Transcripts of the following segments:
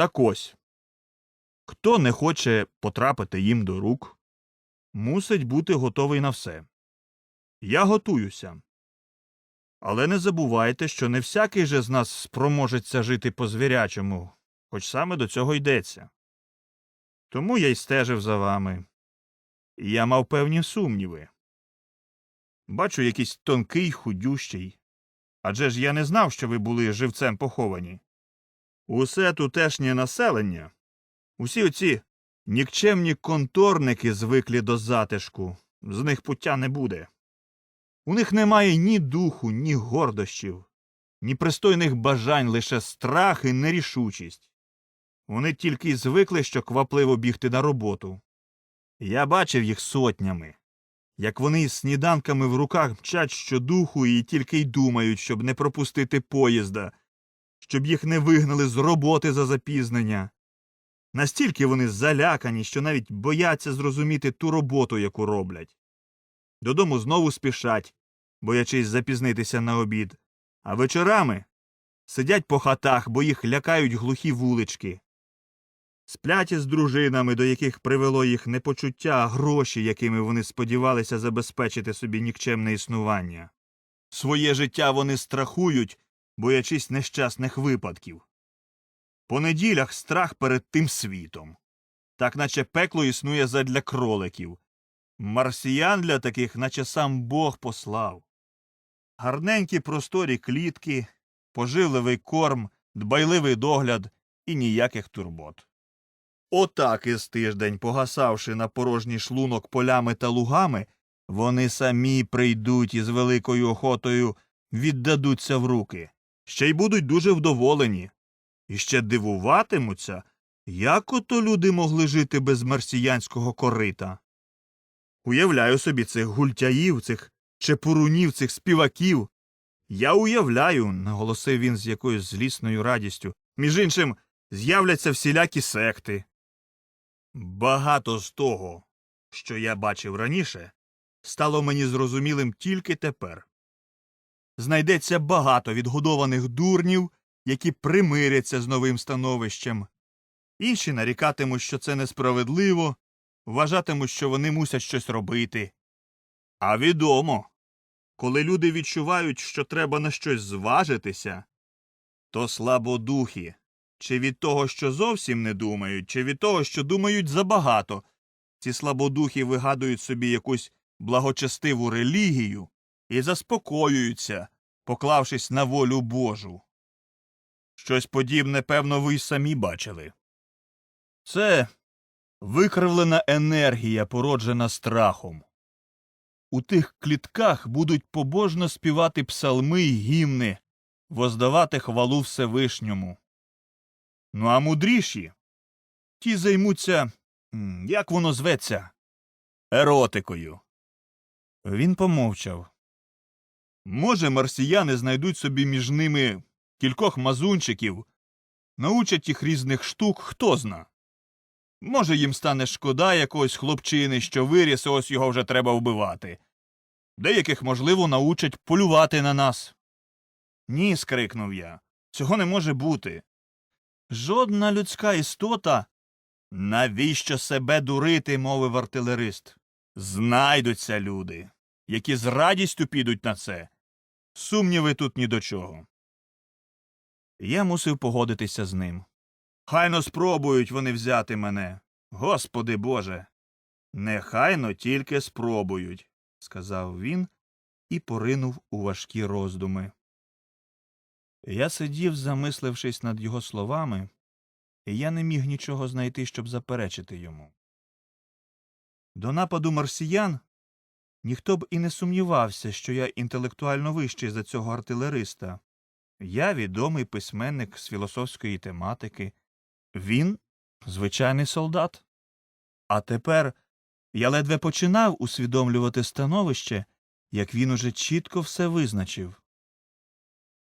Так ось. Хто не хоче потрапити їм до рук, мусить бути готовий на все. Я готуюся. Але не забувайте, що не всякий же з нас спроможеться жити по звірячому, хоч саме до цього йдеться. Тому я й стежив за вами. Я мав певні сумніви. Бачу якийсь тонкий, худющий. Адже ж я не знав, що ви були живцем поховані. Усе тутешнє населення, усі оці нікчемні конторники звиклі до затишку, з них пуття не буде. У них немає ні духу, ні гордощів, ні пристойних бажань, лише страх і нерішучість. Вони тільки й звикли, що квапливо бігти на роботу. Я бачив їх сотнями, як вони із сніданками в руках мчать щодуху і тільки й думають, щоб не пропустити поїзда, щоб їх не вигнали з роботи за запізнення. Настільки вони залякані, що навіть бояться зрозуміти ту роботу, яку роблять. Додому знову спішать, боячись запізнитися на обід, а вечорами сидять по хатах, бо їх лякають глухі вулички. Сплять із дружинами, до яких привело їх не почуття, а гроші, якими вони сподівалися забезпечити собі нікчемне існування. Своє життя вони страхують, боячись нещасних випадків. По неділях страх перед тим світом. Так наче пекло існує задля кроликів. Марсіян для таких, наче сам Бог послав. Гарненькі просторі клітки, поживливий корм, дбайливий догляд і ніяких турбот. Отак із тиждень, погасавши на порожній шлунок полями та лугами, вони самі прийдуть і з великою охотою віддадуться в руки, ще й будуть дуже вдоволені, і ще дивуватимуться, як ото люди могли жити без марсіянського корита. Уявляю собі цих гультяїв, цих чепурунів, цих співаків. Я уявляю, наголосив він з якоюсь злісною радістю. Між іншим, з'являться всілякі секти. Багато з того, що я бачив раніше, стало мені зрозумілим тільки тепер. Знайдеться багато відгодованих дурнів, які примиряться з новим становищем. Інші нарікатимуть, що це несправедливо, вважатимуть, що вони мусять щось робити. А відомо, коли люди відчувають, що треба на щось зважитися, то слабодухі, чи від того, що зовсім не думають, чи від того, що думають забагато, ці слабодухи вигадують собі якусь благочестиву релігію і заспокоюються, поклавшись на волю Божу. Щось подібне, певно, ви й самі бачили. Це викривлена енергія, породжена страхом. У тих клітках будуть побожно співати псалми й гімни, воздавати хвалу Всевишньому. Ну а мудріші ті займуться, як воно зветься, еротикою. Він помовчав. Може, марсіяни знайдуть собі між ними кількох мазунчиків, научать їх різних штук, хто зна. Може, їм стане шкода якогось хлопчини, що виріс, ось його вже треба вбивати. Деяких, можливо, научать полювати на нас. Ні, скрикнув я. Цього не може бути. Жодна людська істота. Навіщо себе дурити, мовив артилерист. Знайдуться люди, які з радістю підуть на це. Сумніви тут ні до чого. Я мусив погодитися з ним. Хайно спробують вони взяти мене. Господи Боже. Нехайно тільки спробують, сказав він і поринув у важкі роздуми. Я сидів, замислившись над його словами, і я не міг нічого знайти, щоб заперечити йому. До нападу марсіян ніхто б і не сумнівався, що я інтелектуально вищий за цього артилериста. Я відомий письменник з філософської тематики, він звичайний солдат. А тепер я ледве починав усвідомлювати становище, як він уже чітко все визначив.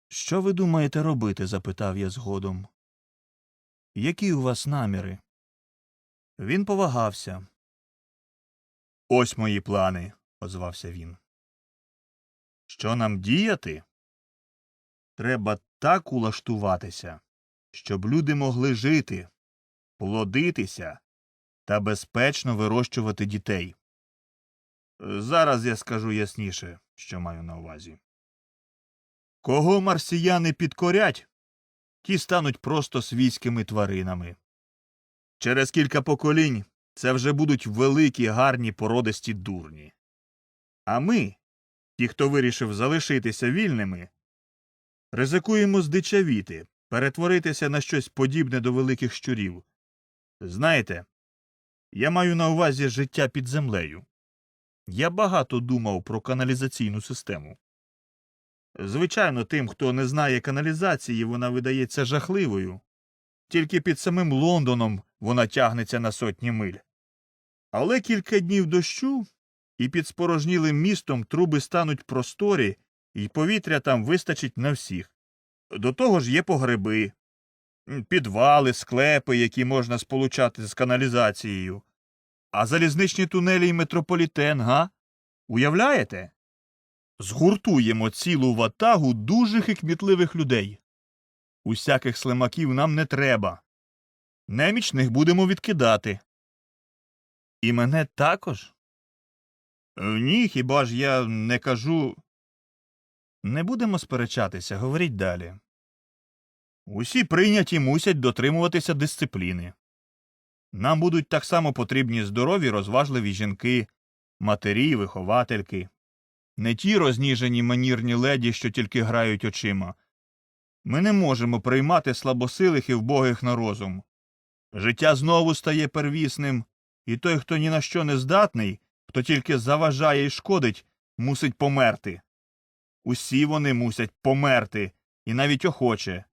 Що ви думаєте робити? запитав я згодом. Які у вас наміри? Він повагався. Ось мої плани, озвався він. Що нам діяти? Треба так улаштуватися, щоб люди могли жити, плодитися та безпечно вирощувати дітей. Зараз я скажу ясніше, що маю на увазі. Кого марсіяни підкорять, ті стануть просто свійськими тваринами. Через кілька поколінь це вже будуть великі, гарні породисті дурні. А ми, ті, хто вирішив залишитися вільними, ризикуємо здичавіти, перетворитися на щось подібне до великих щурів. Знаєте, я маю на увазі життя під землею. Я багато думав про каналізаційну систему. Звичайно, тим, хто не знає каналізації, вона видається жахливою. Тільки під самим Лондоном вона тягнеться на сотні миль. Але кілька днів дощу, і під спорожнілим містом труби стануть просторі, і повітря там вистачить на всіх. До того ж є погреби, підвали, склепи, які можна сполучати з каналізацією. А залізничні тунелі й метрополітен, га? Уявляєте? Згуртуємо цілу ватагу дужих і кмітливих людей. Усяких слимаків нам не треба. Немічних будемо відкидати. І мене також? Ні, хіба ж я не кажу. Не будемо сперечатися, говоріть далі. Усі прийняті мусять дотримуватися дисципліни. Нам будуть так само потрібні здорові, розважливі жінки, матері, виховательки, не ті розніжені манірні леді, що тільки грають очима. Ми не можемо приймати слабосилих і вбогих на розум. Життя знову стає первісним, і той, хто ні на що не здатний, хто тільки заважає і шкодить, мусить померти. Усі вони мусять померти, і навіть охоче.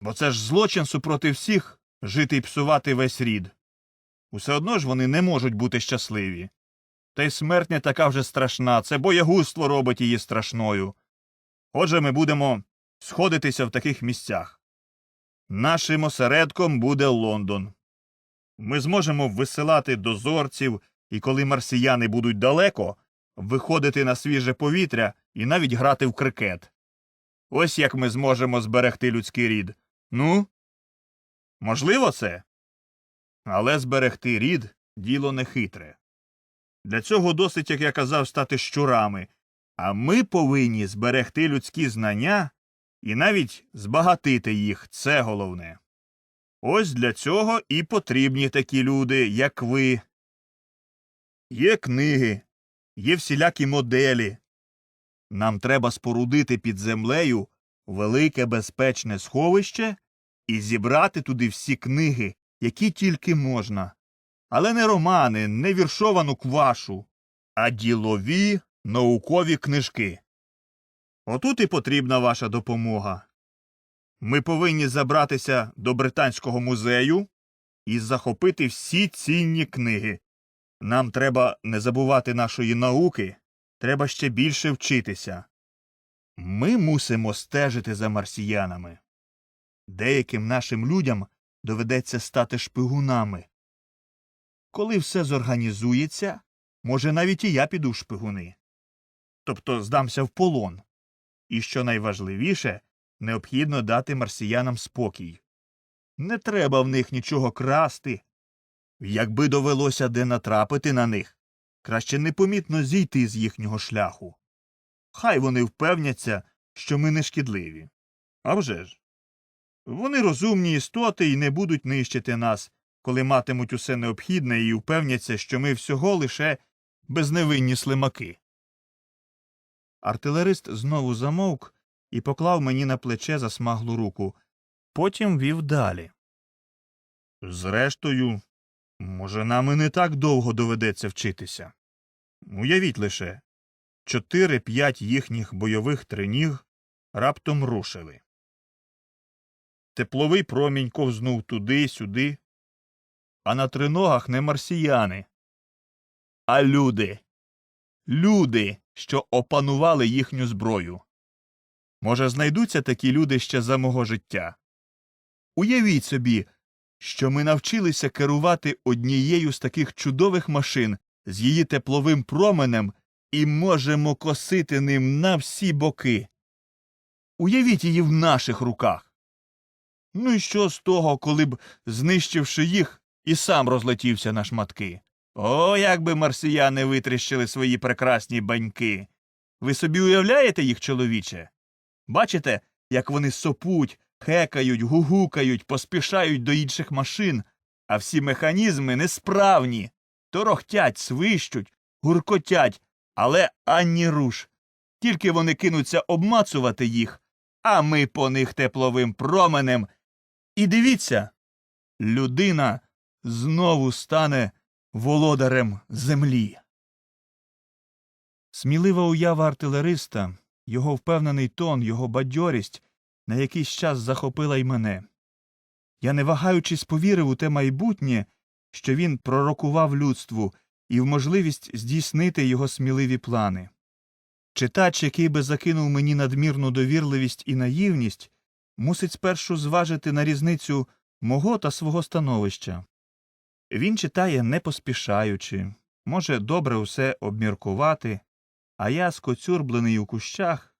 Бо це ж злочин супроти всіх жити й псувати весь рід. Усе одно ж вони не можуть бути щасливі. Та й смерть не така вже страшна, це боягузтво робить її страшною. Отже, ми будемо сходитися в таких місцях. Нашим осередком буде Лондон. Ми зможемо висилати дозорців, і коли марсіяни будуть далеко, виходити на свіже повітря і навіть грати в крикет. Ось як ми зможемо зберегти людський рід. Ну? Можливо це? Але зберегти рід діло нехитре. Для цього досить, як я казав, стати щурами, а ми повинні зберегти людські знання і навіть збагатити їх це головне. Ось для цього і потрібні такі люди, як ви. Є книги, є всілякі моделі. Нам треба спорудити під землею велике безпечне сховище і зібрати туди всі книги, які тільки можна. Але не романи, не віршовану квашу, а ділові наукові книжки. Отут і потрібна ваша допомога. Ми повинні забратися до Британського музею і захопити всі цінні книги. Нам треба не забувати нашої науки, треба ще більше вчитися. Ми мусимо стежити за марсіянами. Деяким нашим людям доведеться стати шпигунами. Коли все зорганізується, може, навіть і я піду в шпигуни. Тобто здамся в полон. І що найважливіше, необхідно дати марсіянам спокій. Не треба в них нічого красти. Якби довелося де натрапити на них, краще непомітно зійти з їхнього шляху. Хай вони впевняться, що ми не шкідливі. А вже ж. Вони розумні істоти і не будуть нищити нас, коли матимуть усе необхідне і впевняться, що ми всього лише безневинні слимаки. Артилерист знову замовк і поклав мені на плече засмаглу руку. Потім вів далі. Зрештою, може, нам і не так довго доведеться вчитися. Уявіть лише чотири-п'ять їхніх бойових треніг раптом рушили. Тепловий промінь ковзнув туди, сюди, а на триногах не марсіяни, а люди. Люди, що опанували їхню зброю. Може, знайдуться такі люди ще за мого життя. Уявіть собі, що ми навчилися керувати однією з таких чудових машин з її тепловим променем і можемо косити ним на всі боки. Уявіть її в наших руках. Ну і що з того, коли б, знищивши їх, і сам розлетівся на шматки? О, як би марсіяни витріщили свої прекрасні баньки. Ви собі уявляєте їх, чоловіче? Бачите, як вони сопуть, хекають, гугукають, поспішають до інших машин, а всі механізми несправні, торохтять, свищуть, гуркотять, але ані руш. Тільки вони кинуться обмацувати їх, а ми по них тепловим променем. І дивіться, людина знову стане володарем землі. Смілива уява артилериста, його впевнений тон, його бадьорість на якийсь час захопила й мене. Я, не вагаючись, повірив у те майбутнє, що він пророкував людству, і в можливість здійснити його сміливі плани. Читач, який би закинув мені надмірну довірливість і наївність, мусить спершу зважити на різницю мого та свого становища. Він читає не поспішаючи, може добре усе обміркувати, а я, скоцюрблений у кущах,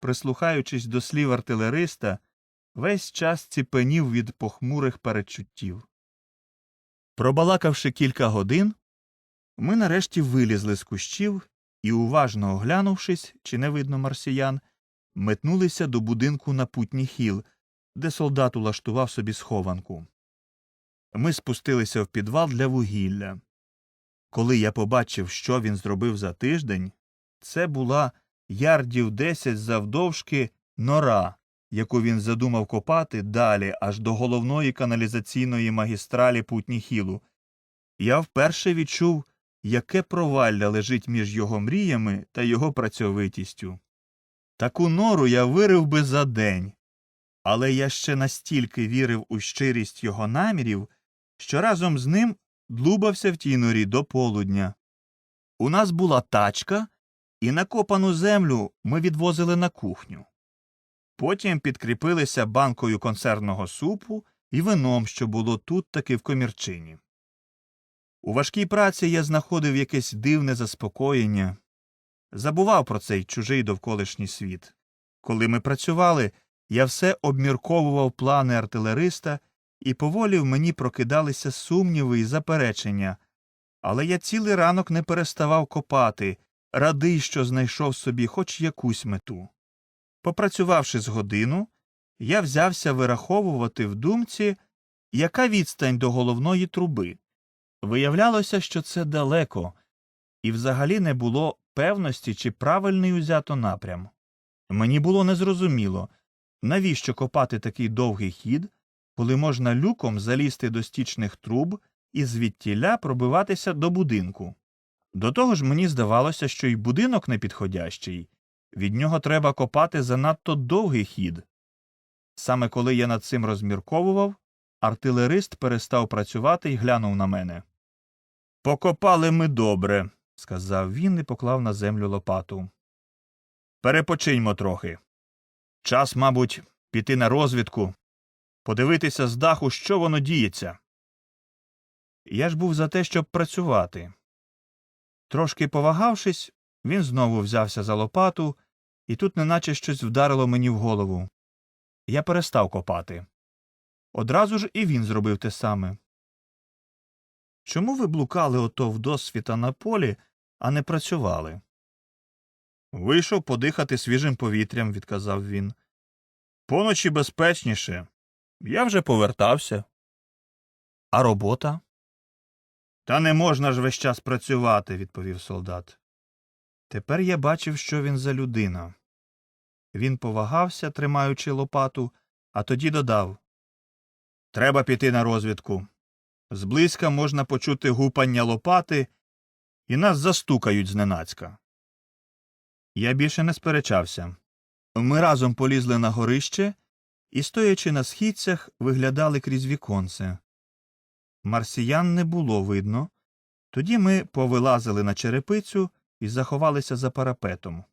прислухаючись до слів артилериста, весь час ціпенів від похмурих передчуттів. Пробалакавши кілька годин, ми нарешті вилізли з кущів і, уважно оглянувшись, чи не видно марсіян, метнулися до будинку на путній хіл, де солдат улаштував собі схованку. Ми спустилися в підвал для вугілля. Коли я побачив, що він зробив за тиждень, це була ярдів десять завдовжки нора, яку він задумав копати далі аж до головної каналізаційної магістралі Путніхілу. Я вперше відчув, яке провалля лежить між його мріями та його працьовитістю. Таку нору я вирив би за день, але я ще настільки вірив у щирість його намірів, що разом з ним длубався в тій норі до полудня. У нас була тачка, і накопану землю ми відвозили на кухню. Потім підкріпилися банкою консервного супу і вином, що було тут таки в комірчині. У важкій праці я знаходив якесь дивне заспокоєння, забував про цей чужий довколишній світ. Коли ми працювали, я все обмірковував плани артилериста, і поволі в мені прокидалися сумніви і заперечення, але я цілий ранок не переставав копати, радий, що знайшов собі хоч якусь мету. Попрацювавши з годину, я взявся вираховувати в думці, яка відстань до головної труби. Виявлялося, що це далеко, і взагалі не було певності, чи правильний узято напрям. Мені було незрозуміло, навіщо копати такий довгий хід, коли можна люком залізти до стічних труб і звідтіля пробиватися до будинку. До того ж мені здавалося, що й будинок непідходящий, від нього треба копати занадто довгий хід. Саме коли я над цим розмірковував, артилерист перестав працювати і глянув на мене. Покопали ми добре, сказав він і поклав на землю лопату. Перепочиньмо трохи. Час, мабуть, піти на розвідку, подивитися з даху, що воно діється. Я ж був за те, щоб працювати. Трошки повагавшись, він знову взявся за лопату, і тут неначе щось вдарило мені в голову. Я перестав копати. Одразу ж і він зробив те саме. Чому ви блукали ото вдосвіта на полі, а не працювали? Вийшов подихати свіжим повітрям, відказав він. Поночі безпечніше. Я вже повертався. А робота? Та не можна ж весь час працювати, відповів солдат. Тепер я бачив, що він за людина. Він повагався, тримаючи лопату, а тоді додав Треба піти на розвідку. Зблизька можна почути гупання лопати, і нас застукають зненацька. Я більше не сперечався. Ми разом полізли на горище і, стоячи на східцях, виглядали крізь віконце. Марсіян не було видно. Тоді ми повилазили на черепицю і заховалися за парапетом.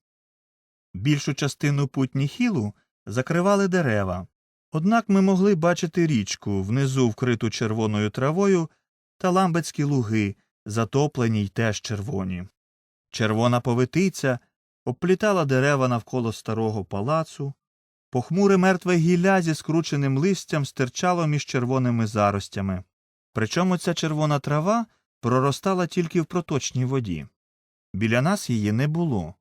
Більшу частину путніхілу закривали дерева, однак ми могли бачити річку, внизу вкриту червоною травою, та ламбецькі луги, затоплені й теж червоні. Червона повитиця обплітала дерева навколо старого палацу, Похмуре мертве гілля зі скрученим листям стирчало між червоними заростями. Причому ця червона трава проростала тільки в проточній воді. Біля нас її не було.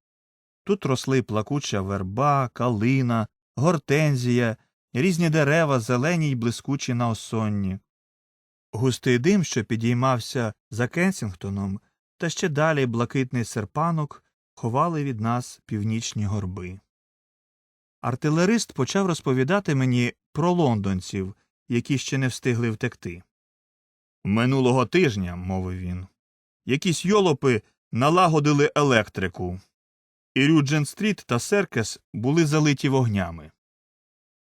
Тут росли плакуча верба, калина, гортензія, різні дерева, зелені й блискучі на осонні. Густий дим, що підіймався за Кенсінгтоном, та ще далі блакитний серпанок ховали від нас північні горби. Артилерист почав розповідати мені про лондонців, які ще не встигли втекти. Минулого тижня, мовив він, якісь йолопи налагодили електрику, і Рюджен Стріт та Серкес були залиті вогнями.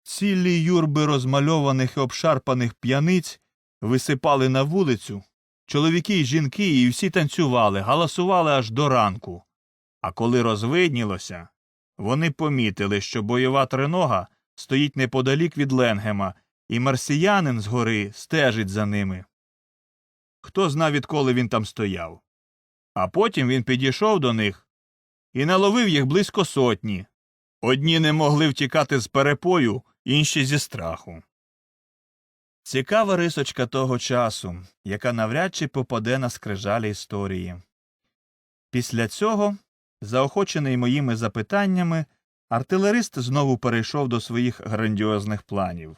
Цілі юрби розмальованих і обшарпаних п'яниць висипали на вулицю, чоловіки й жінки і всі танцювали, галасували аж до ранку. А коли розвиднілося, вони помітили, що бойова тринога стоїть неподалік від Ленгема, і марсіянин згори стежить за ними. Хто зна, відколи він там стояв. А потім він підійшов до них і наловив їх близько сотні. Одні не могли втікати з перепою, інші зі страху. Цікава рисочка того часу, яка навряд чи попаде на скрижалі історії. Після цього, заохочений моїми запитаннями, артилерист знову перейшов до своїх грандіозних планів.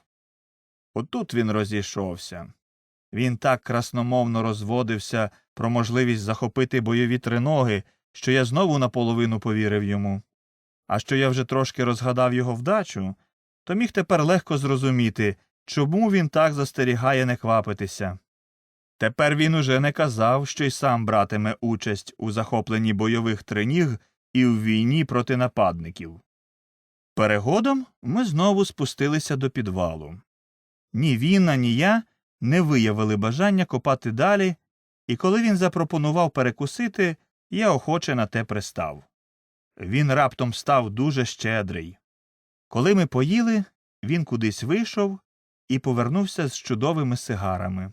Отут він розійшовся. Він так красномовно розводився про можливість захопити бойові триноги, що я знову наполовину повірив йому. А що я вже трошки розгадав його вдачу, то міг тепер легко зрозуміти, чому він так застерігає не квапитися. Тепер він уже не казав, що й сам братиме участь у захопленні бойових триніг і в війні проти нападників. Перегодом ми знову спустилися до підвалу. Ні він, ані я не виявили бажання копати далі, і коли він запропонував перекусити, я охоче на те пристав. Він раптом став дуже щедрий. Коли ми поїли, він кудись вийшов і повернувся з чудовими сигарами.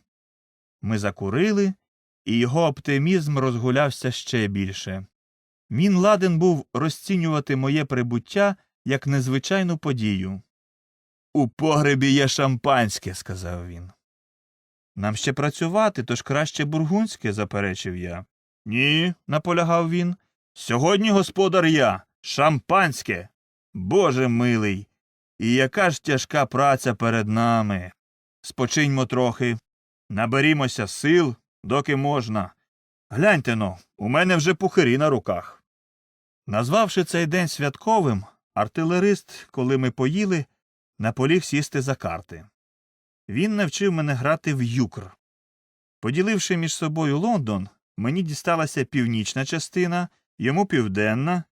Ми закурили, і його оптимізм розгулявся ще більше. Він ладен був розцінювати моє прибуття як незвичайну подію. У погребі є шампанське, сказав він. Нам ще працювати, тож краще бургунське, заперечив я. Ні, наполягав він. Сьогодні господар я. Шампанське. Боже милий. І яка ж тяжка праця перед нами. Спочиньмо трохи. Наберімося сил, доки можна. Гляньте но, у мене вже пухирі на руках. Назвавши цей день святковим, артилерист, коли ми поїли, наполіг сісти за карти. Він навчив мене грати в юкр. Поділивши між собою Лондон, мені дісталася північна частина, йому південна.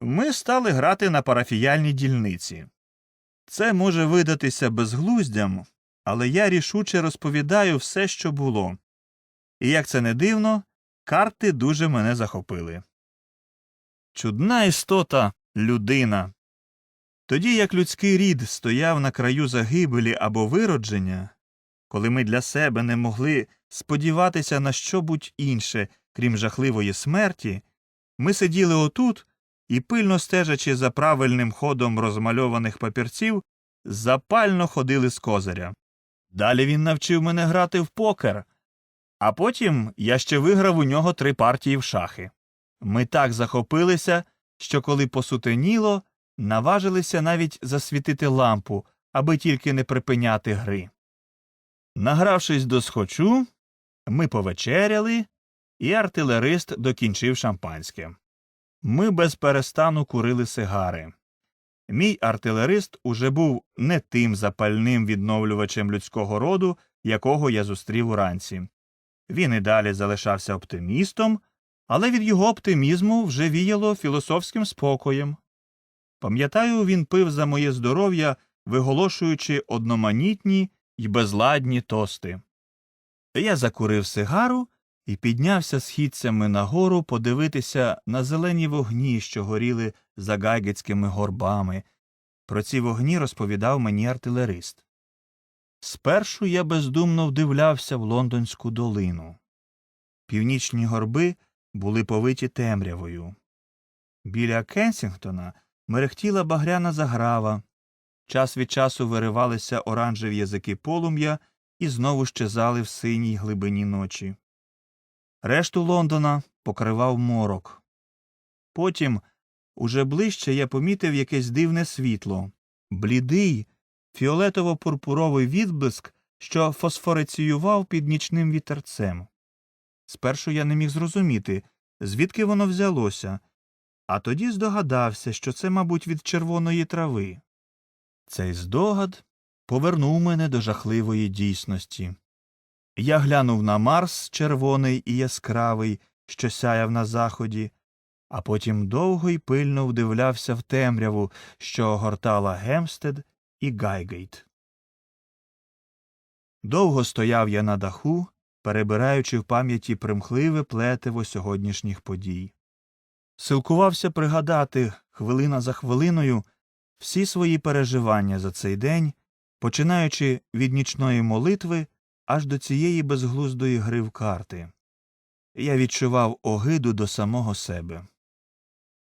Ми стали грати на парафіяльній дільниці. Це може видатися безглуздям, але я рішуче розповідаю все, що було. І як це не дивно, карти дуже мене захопили. Чудна істота людина. Тоді як людський рід стояв на краю загибелі або виродження, коли ми для себе не могли сподіватися на що будь інше, крім жахливої смерті, ми сиділи отут і, пильно стежачи за правильним ходом розмальованих папірців, запально ходили з козиря. Далі він навчив мене грати в покер, а потім я ще виграв у нього три партії в шахи. Ми так захопилися, що коли посутеніло, наважилися навіть засвітити лампу, аби тільки не припиняти гри. Награвшись до схочу, ми повечеряли, і артилерист докінчив шампанське. Ми без перестану курили сигари. Мій артилерист уже був не тим запальним відновлювачем людського роду, якого я зустрів уранці. Він і далі залишався оптимістом, але від його оптимізму вже віяло філософським спокоєм. Пам'ятаю, він пив за моє здоров'я, виголошуючи одноманітні й безладні тости. Я закурив сигару і піднявся східцями нагору подивитися на зелені вогні, що горіли за гайгетськими горбами. Про ці вогні розповідав мені артилерист. Спершу я бездумно вдивлявся в лондонську долину. Північні горби були повиті темрявою. Біля Кенсінгтона мерехтіла багряна заграва. час від часу виривалися оранжеві язики полум'я і знову щезали в синій глибині ночі. Решту Лондона покривав морок. Потім, уже ближче, я помітив якесь дивне світло блідий, фіолетово-пурпуровий відблиск, що фосфориціював під нічним вітерцем. Спершу я не міг зрозуміти, звідки воно взялося, а тоді здогадався, що це, мабуть, від червоної трави. Цей здогад повернув мене до жахливої дійсності. Я глянув на Марс червоний і яскравий, що сяяв на заході, а потім довго й пильно вдивлявся в темряву, що огортала Гемстед і Гайгейт. Довго стояв я на даху, перебираючи в пам'яті примхливе плетиво сьогоднішніх подій. Силкувався пригадати хвилина за хвилиною всі свої переживання за цей день, починаючи від нічної молитви аж до цієї безглуздої гри в карти. Я відчував огиду до самого себе.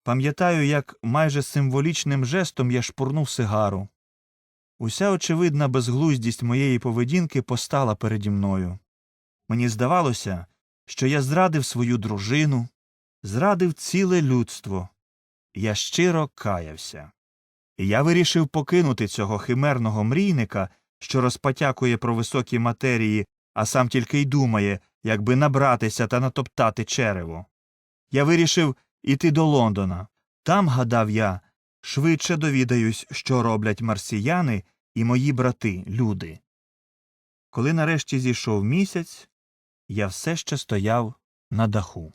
Пам'ятаю, як майже символічним жестом я шпурнув сигару. Уся очевидна безглуздість моєї поведінки постала переді мною. Мені здавалося, що я зрадив свою дружину, зрадив ціле людство. Я щиро каявся. Я вирішив покинути цього химерного мрійника, що розпотякує про високі матерії, а сам тільки й думає, якби набратися та натоптати черево. Я вирішив іти до Лондона. Там, гадав я, швидше довідаюсь, що роблять марсіяни і мої брати, люди. Коли нарешті зійшов місяць, я все ще стояв на даху.